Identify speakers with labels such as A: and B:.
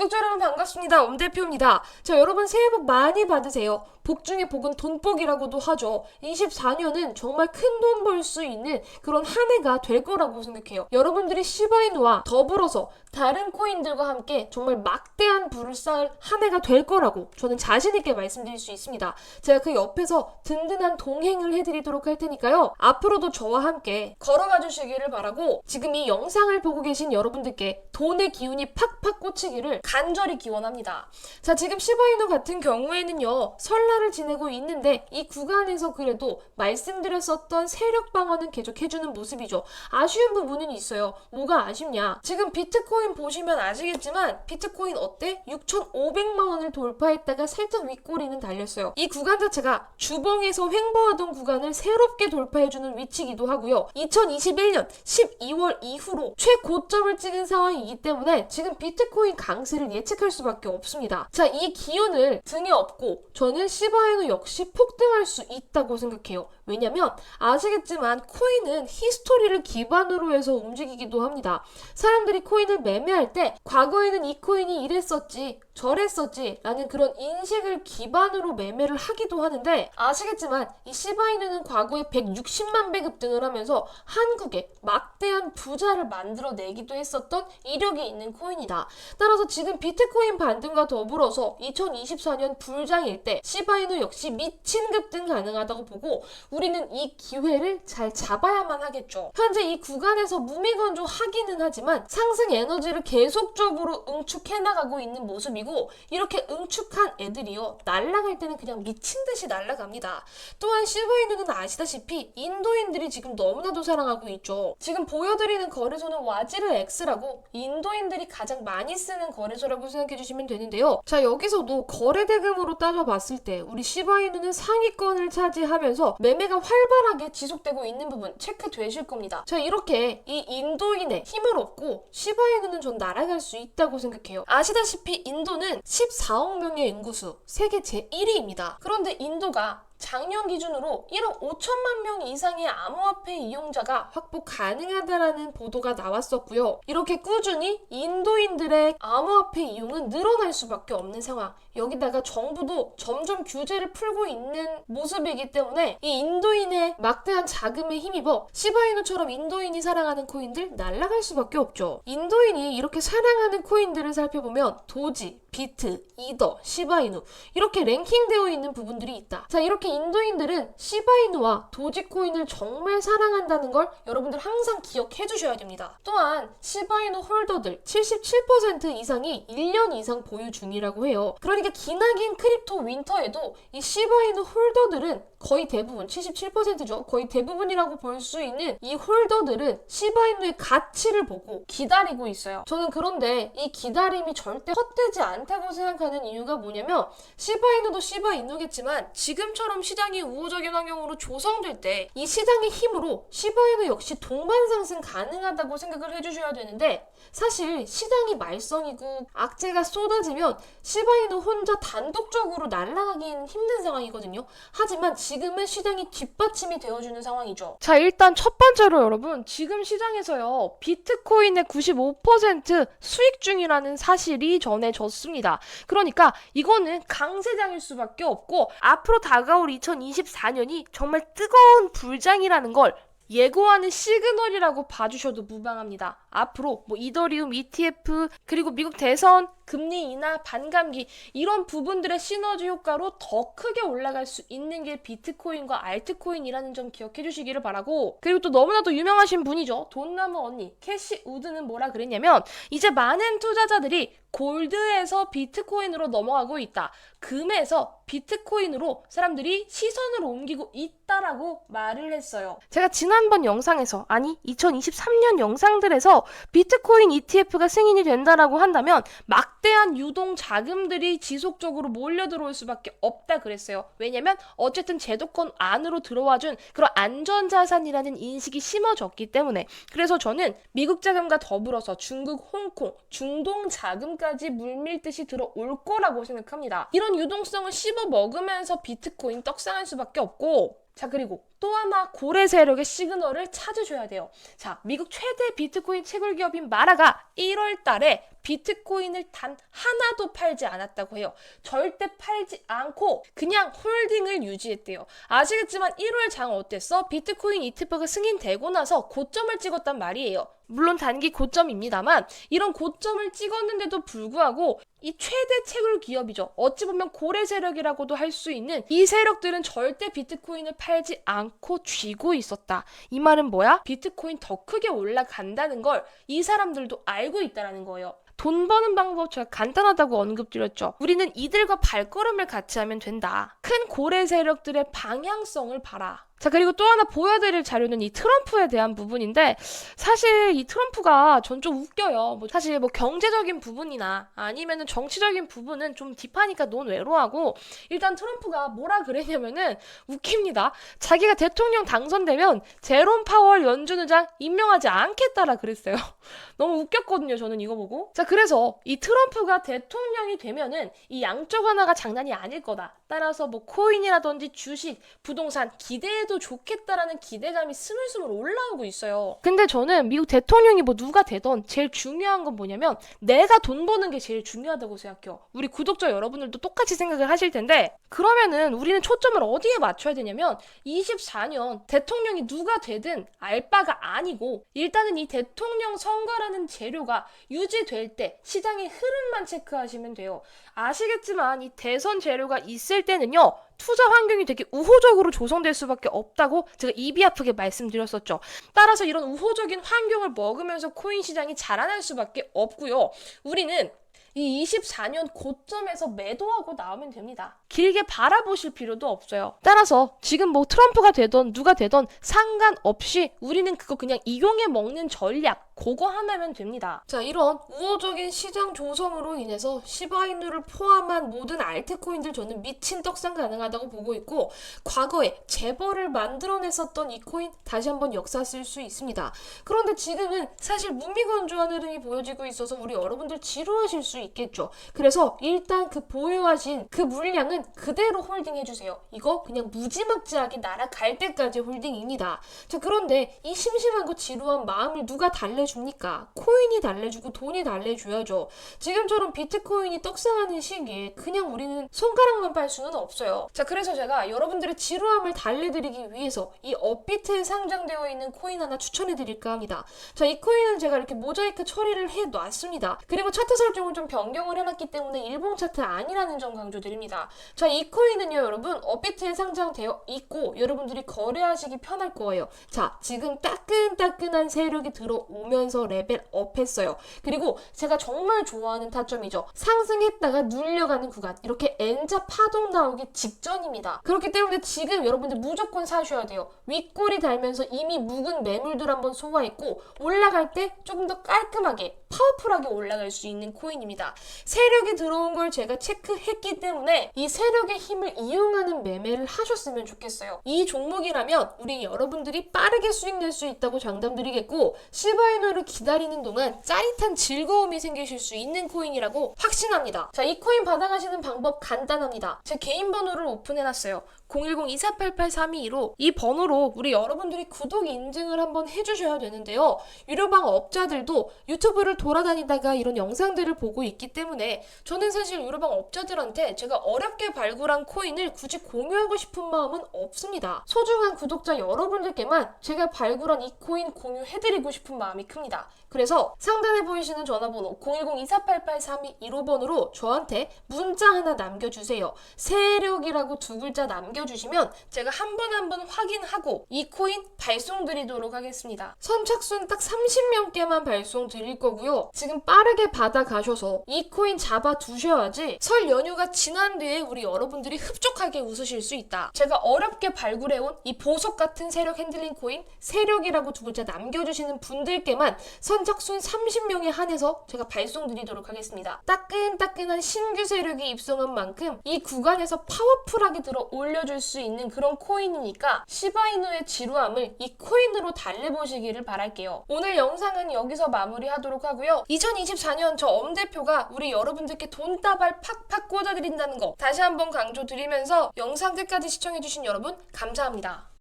A: 구독자 여러분 반갑습니다. 엄대표입니다. 자, 여러분 새해 복 많이 받으세요. 복 중에 복은 돈복이라고도 하죠. 24년은 정말 큰 돈 벌 수 있는 그런 한 해가 될 거라고 생각해요. 여러분들이 시바이누와 더불어서 다른 코인들과 함께 정말 막대한 부를 쌓을 한 해가 될 거라고 저는 자신있게 말씀드릴 수 있습니다. 제가 그 옆에서 든든한 동행을 해드리도록 할 테니까요. 앞으로도 저와 함께 걸어가 주시기를 바라고 지금 이 영상을 보고 계신 여러분들께 돈의 기운이 팍팍 꽂히기를 간절히 기원합니다. 자, 지금 시바이누 같은 경우에는요, 설날 을 지내고 있는데 이 구간에서 그래도 말씀드렸었던 세력 방어는 계속 해주는 모습이죠. 아쉬운 부분은 있어요. 뭐가 아쉽냐? 지금 비트코인 보시면 아시겠지만 비트코인 어때? 6,500만 원을 돌파했다가 살짝 윗꼬리는 달렸어요. 이 구간 자체가 주봉에서 횡보하던 구간을 새롭게 돌파해주는 위치이기도 하고요. 2021년 12월 이후로 최고점을 찍은 상황이기 때문에 지금 비트코인 강세를 예측할 수밖에 없습니다. 자, 이 기운을 등에 업고 저는 시바이누 역시 폭등할 수 있다고 생각해요. 왜냐면 아시겠지만 코인은 히스토리를 기반으로 해서 움직이기도 합니다. 사람들이 코인을 매매할 때 과거에는 이 코인이 이랬었지 저랬었지 라는 그런 인식을 기반으로 매매를 하기도 하는데 아시겠지만 이 시바이누는 과거에 160만 배 급등을 하면서 한국에 막대한 부자를 만들어내기도 했었던 이력이 있는 코인이다. 따라서 지금 비트코인 반등과 더불어서 2024년 불장일 때 시바 이누 역시 미친 급등 가능하다고 보고 우리는 이 기회를 잘 잡아야만 하겠죠. 현재 이 구간에서 무미건조 하기는 하지만 상승 에너지를 계속적으로 응축해 나가고 있는 모습이고 이렇게 응축한 애들이요 날아갈 때는 그냥 미친 듯이 날아갑니다. 또한 시바이누는 아시다시피 인도인들이 지금 너무나도 사랑하고 있죠. 지금 보여드리는 거래소는 와지르 X라고 인도인들이 가장 많이 쓰는 거래소라고 생각해 주시면 되는데요. 자 여기서도 거래 대금으로 따져봤을 때 우리 시바이누는 상위권을 차지하면서 매매가 활발하게 지속되고 있는 부분 체크되실 겁니다. 자 이렇게 이 인도인의 힘을 얻고 시바이누는 전 날아갈 수 있다고 생각해요. 아시다시피 인도는 14억 명의 인구수 세계 제1위입니다. 그런데 인도가 작년 기준으로 1억 5천만 명 이상의 암호화폐 이용자가 확보 가능하다라는 보도가 나왔었고요. 이렇게 꾸준히 인도인들의 암호화폐 이용은 늘어날 수밖에 없는 상황. 여기다가 정부도 점점 규제를 풀고 있는 모습이기 때문에 이 인도인의 막대한 자금에 힘입어 시바이누처럼 인도인이 사랑하는 코인들 날아갈 수밖에 없죠. 인도인이 이렇게 사랑하는 코인들을 살펴보면 도지, 비트, 이더, 시바이누 이렇게 랭킹되어 있는 부분들이 있다. 자 이렇게 인도인들은 시바이누와 도지코인을 정말 사랑한다는 걸 여러분들 항상 기억해 주셔야 됩니다. 또한 시바이누 홀더들 77% 이상이 1년 이상 보유 중이라고 해요. 그러니까 기나긴 크립토 윈터에도 이 시바이누 홀더들은 거의 대부분 77%죠. 거의 대부분이라고 볼 수 있는 이 홀더들은 시바이누의 가치를 보고 기다리고 있어요. 저는 그런데 이 기다림이 절대 헛되지 않다고 생각하는 이유가 뭐냐면 시바이누도 시바이누겠지만 지금처럼 시장이 우호적인 환경으로 조성될 때 이 시장의 힘으로 시바이누 역시 동반 상승 가능하다고 생각을 해주셔야 되는데 사실 시장이 말썽이고 악재가 쏟아지면 시바이누 혼자 단독적으로 날아가긴 힘든 상황이거든요. 하지만 지금은 시장이 뒷받침이 되어주는 상황이죠. 자, 일단 첫 번째로 여러분, 지금 시장에서요, 비트코인의 95% 수익 중이라는 사실이 전해졌습니다. 그러니까 이거는 강세장일 수밖에 없고, 앞으로 다가올 2024년이 정말 뜨거운 불장이라는 걸 예고하는 시그널이라고 봐주셔도 무방합니다. 앞으로 뭐 이더리움 ETF 그리고 미국 대선 금리 인하 반감기 이런 부분들의 시너지 효과로 더 크게 올라갈 수 있는 게 비트코인과 알트코인이라는 점 기억해 주시기를 바라고. 그리고 또 너무나도 유명하신 분이죠. 돈나무 언니 캐시 우드는 뭐라 그랬냐면 이제 많은 투자자들이 골드에서 비트코인으로 넘어가고 있다. 금에서 비트코인으로 사람들이 시선을 옮기고 있다라고 말을 했어요. 제가 지난번 영상에서 아니 2023년 영상들에서 비트코인 ETF가 승인이 된다라고 한다면 막 대한 유동 자금들이 지속적으로 몰려 들어올 수밖에 없다 그랬어요. 왜냐면 어쨌든 제도권 안으로 들어와준 그런 안전 자산이라는 인식이 심어졌기 때문에 그래서 저는 미국 자금과 더불어서 중국, 홍콩, 중동 자금까지 물밀듯이 들어올 거라고 생각합니다. 이런 유동성을 씹어 먹으면서 비트코인 떡상할 수밖에 없고 자 그리고 또 하나 고래 세력의 시그널을 찾으셔야 돼요. 자 미국 최대 비트코인 채굴 기업인 마라가 1월 달에 비트코인을 단 하나도 팔지 않았다고 해요. 절대 팔지 않고 그냥 홀딩을 유지했대요. 아시겠지만 1월 장 어땠어? 비트코인 ETF가 승인되고 나서 고점을 찍었단 말이에요. 물론 단기 고점입니다만 이런 고점을 찍었는데도 불구하고 이 최대 채굴 기업이죠. 어찌 보면 고래 세력이라고도 할 수 있는 이 세력들은 절대 비트코인을 팔지 않고 쥐고 있었다. 이 말은 뭐야? 비트코인 더 크게 올라간다는 걸 이 사람들도 알고 있다라는 거예요. 돈 버는 방법 제가 간단하다고 언급드렸죠. 우리는 이들과 발걸음을 같이 하면 된다. 큰 고래 세력들의 방향성을 봐라. 자, 그리고 또 하나 보여드릴 자료는 이 트럼프에 대한 부분인데, 사실 이 트럼프가 전 좀 웃겨요. 뭐 사실 뭐 경제적인 부분이나 아니면은 정치적인 부분은 좀 딥하니까 논 외로하고, 일단 트럼프가 뭐라 그랬냐면은 웃깁니다. 자기가 대통령 당선되면 제롬 파월 연준 의장 임명하지 않겠다라 그랬어요. 너무 웃겼거든요. 저는 이거 보고. 자, 그래서 이 트럼프가 대통령이 되면은 이 양쪽 하나가 장난이 아닐 거다. 따라서 뭐 코인이라든지 주식, 부동산 기대 해도 좋겠다라는 기대감이 스물스물 올라오고 있어요. 근데 저는 미국 대통령이 뭐 누가 되던 제일 중요한 건 뭐냐면 내가 돈 버는 게 제일 중요하다고 생각해요. 우리 구독자 여러분들도 똑같이 생각을 하실 텐데 그러면은 우리는 초점을 어디에 맞춰야 되냐면 24년 대통령이 누가 되든 알 바가 아니고 일단은 이 대통령 선거라는 재료가 유지될 때 시장의 흐름만 체크하시면 돼요. 아시겠지만 이 대선 재료가 있을 때는요. 투자 환경이 되게 우호적으로 조성될 수밖에 없다고 제가 입이 아프게 말씀드렸었죠. 따라서 이런 우호적인 환경을 먹으면서 코인 시장이 자라날 수밖에 없고요. 우리는 이 24년 고점에서 매도하고 나오면 됩니다. 길게 바라보실 필요도 없어요. 따라서 지금 뭐 트럼프가 되던 누가 되던 상관없이 우리는 그거 그냥 이용해 먹는 전략 그거 하나면 됩니다. 자, 이런 우호적인 시장 조성으로 인해서 시바이누를 포함한 모든 알트코인들 저는 미친 떡상 가능하다고 보고 있고 과거에 재벌을 만들어냈었던 이 코인 다시 한번 역사 쓸 수 있습니다. 그런데 지금은 사실 무미건조한 흐름이 보여지고 있어서 우리 여러분들 지루하실 수 있겠죠. 그래서 일단 그 보유하신 그 물량은 그대로 홀딩해 주세요. 이거 그냥 무지막지하게 날아갈 때까지 홀딩입니다. 자, 그런데 이 심심한 거 지루한 마음을 누가 달래 줍니까? 코인이 달래주고 돈이 달래줘야죠. 지금처럼 비트코인이 떡상하는 시기에 그냥 우리는 손가락만 빨 수는 없어요. 자, 그래서 제가 여러분들의 지루함을 달래드리기 위해서 이 업비트에 상장되어 있는 코인 하나 추천해 드릴까 합니다. 자, 이 코인은 제가 이렇게 모자이크 처리를 해 놨습니다. 그리고 차트 설정을 좀 변경을 해놨기 때문에 일봉 차트 아니라는 점 강조드립니다. 자, 이 코인은요, 여러분, 업비트에 상장되어 있고, 여러분들이 거래하시기 편할 거예요. 자, 지금 따끈따끈한 세력이 들어오면 서 레벨 업 했어요. 그리고 제가 정말 좋아하는 타점이죠. 상승했다가 눌려가는 구간. 이렇게 N자 파동 나오기 직전입니다. 그렇기 때문에 지금 여러분들 무조건 사셔야 돼요. 윗골이 달면서 이미 묵은 매물들 한번 소화했고, 올라갈 때 조금 더 깔끔하게, 파워풀하게 올라갈 수 있는 코인입니다. 세력이 들어온 걸 제가 체크했기 때문에 이 세력의 힘을 이용하는 매매를 하셨으면 좋겠어요. 이 종목이라면 우리 여러분들이 빠르게 수익 낼 수 있다고 장담드리겠고 시 바이너를 기다리는 동안 짜릿한 즐거움이 생기실 수 있는 코인이라고 확신합니다. 자, 이 코인 받아가시는 방법 간단합니다. 제 개인 번호를 오픈해놨어요. 010-2488-322로 이 번호로 우리 여러분들이 구독 인증을 한번 해주셔야 되는데요. 유료방 업자들도 유튜브를 돌아다니다가 이런 영상들을 보고 있기 때문에 저는 사실 유료방 업자들한테 제가 어렵게 발굴한 코인을 굳이 공유하고 싶은 마음은 없습니다. 소중한 구독자 여러분들께만 제가 발굴한 이 코인 공유해드리고 싶은 마음이 큽니다. 그래서 상단에 보이시는 전화번호 010-2488-3215번으로 저한테 문자 하나 남겨주세요. 세력이라고 두 글자 남겨 주시면 제가 한 번 한 번 확인하고 이 코인 발송 드리도록 하겠습니다. 선착순 딱 30명께만 발송 드릴 거고요. 지금 빠르게 받아가셔서 이 코인 잡아 두셔야지 설 연휴가 지난 뒤에 우리 여러분들이 흡족하게 웃으실 수 있다. 제가 어렵게 발굴해온 이 보석 같은 세력 핸들링 코인 세력이라고 두 글자 남겨주시는 분들께만 선착순 30명에 한해서 제가 발송 드리도록 하겠습니다. 따끈따끈한 신규 세력이 입성한 만큼 이 구간에서 파워풀하게 들어 올려주 줄 수 있는 그런 코인이니까 시바이누의 지루함을 이 코인으로 달래보시기를 바랄게요. 오늘 영상은 여기서 마무리하도록 하고요. 2024년 저 엄 대표가 우리 여러분들께 돈다발 팍팍 꽂아드린다는 거 다시 한번 강조드리면서 영상 끝까지 시청해주신 여러분 감사합니다.